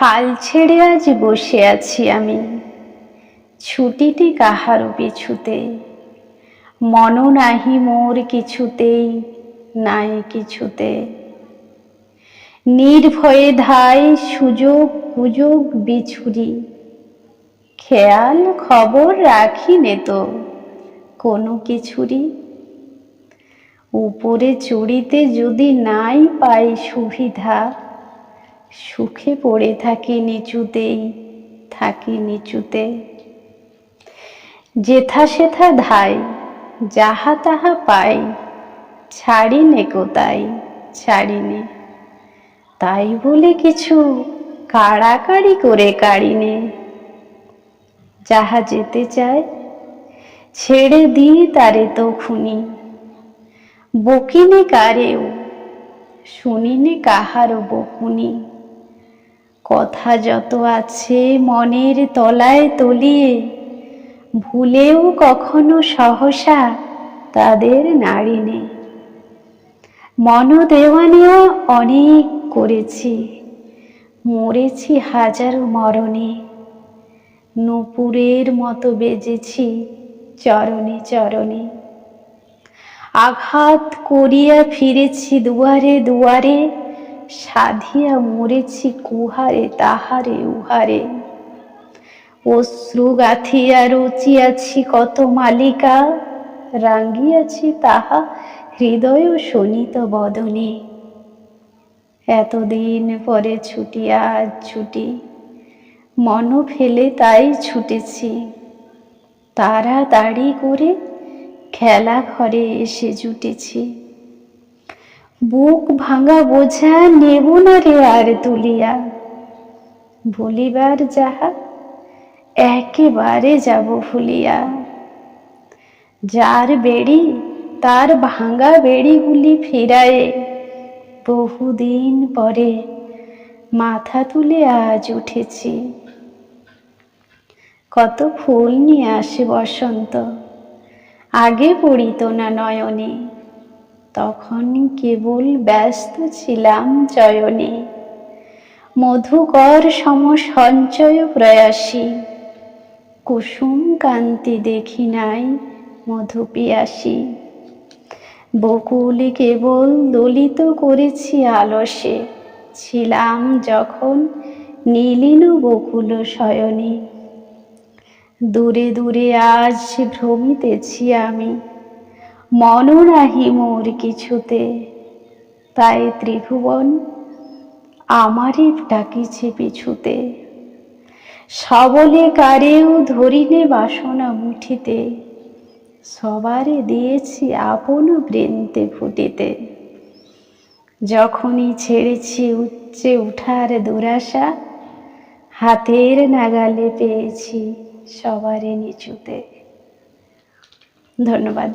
হাল ছেড়ে আজ বসে আছি আমি। ছুটিটি কাহারও পিছুতে? মন নাহি মোর কিছুতেই, নাই কিছুতে। নির্ভয়ে ধাই সুযোগ সুযোগ বিছুরি। খেয়াল খবর রাখি নে তো কোনো কিছুরই। উপরে চড়িতে যদি নাই পাই সুবিধা সুখে পড়ে থাকি নিচুতেই, থাকি নিচুতে। যেথা সেথা ধাই, যাহা তাহা পাই ছাড়ি নে কোতাই ছাড়ি নে তাই বলে কিছু কাড়াকাড়ি করে কাড়ি নে যাহা যেতে চায়, ছেড়ে দিই তারে তো খুনি। বকিনে কারেও, শুনিনে কাহারও বকুনি। কথা যত আছে মনের তলায় তলিয়ে, ভুলেও কখনো সহসা তাদের নাড়িনে মন দেওয়ানিও অনেক করেছি, মরেছি হাজারো মরণে, নূপুরের মতো বেজেছি চরণে চরণে। আঘাত করিয়া ফিরেছি দুয়ারে দুয়ারে সাধিয়া মরেছি কুহারে, তাহারে উহারে। অশ্রু গাথিয়া রচিয়াছি কত মালিকা, রাঙ্গিয়াছি তাহা হৃদয় শোনিত বদনে। এতদিন পরে ছুটি, আজ ছুটি, মন ফেলে তাই ছুটেছি। তাড়াতাড়ি করে খেলা ঘরে এসে জুটেছি। বুক ভাঙা বোঝা নেব না রে আর তুলিয়া বলিবার যাহা, একেবারে যাব ভুলিয়া। যার বেড়ি, তার ভাঙা বেড়িগুলি ফিরায়ে। বহুদিন পরে মাথা তুলে আজ উঠেছি। কত ফুল নিয়ে আসে বসন্ত, আগে পড়িত না নয়নে। তখন কেবল ব্যস্ত ছিলাম চয়নে। মধুকর সম সঞ্চয় প্রয়াসী কুসুম কান্তি দেখি নাই মধু পিয়াসী বকুল কেবল দলিত করেছি আলসে, ছিলাম যখন নীলিন বকুল শয়নে। দূরে দূরে আজ ভ্রমিতেছি আমি মন নাহি মোর কিছুতে। তাই ত্রিভুবন আমারই ডাকিছে পিছুতে। সবলে কারেও ধরিনে বাসনা মুঠিতে। সবারে দিয়েছি আপন বৃন্তে ফুটিতে। যখনই ছেড়েছি উচ্চে উঠার দুরাশা, হাতের নাগালে পেয়েছি সবারে নিচুতে। ধন্যবাদ।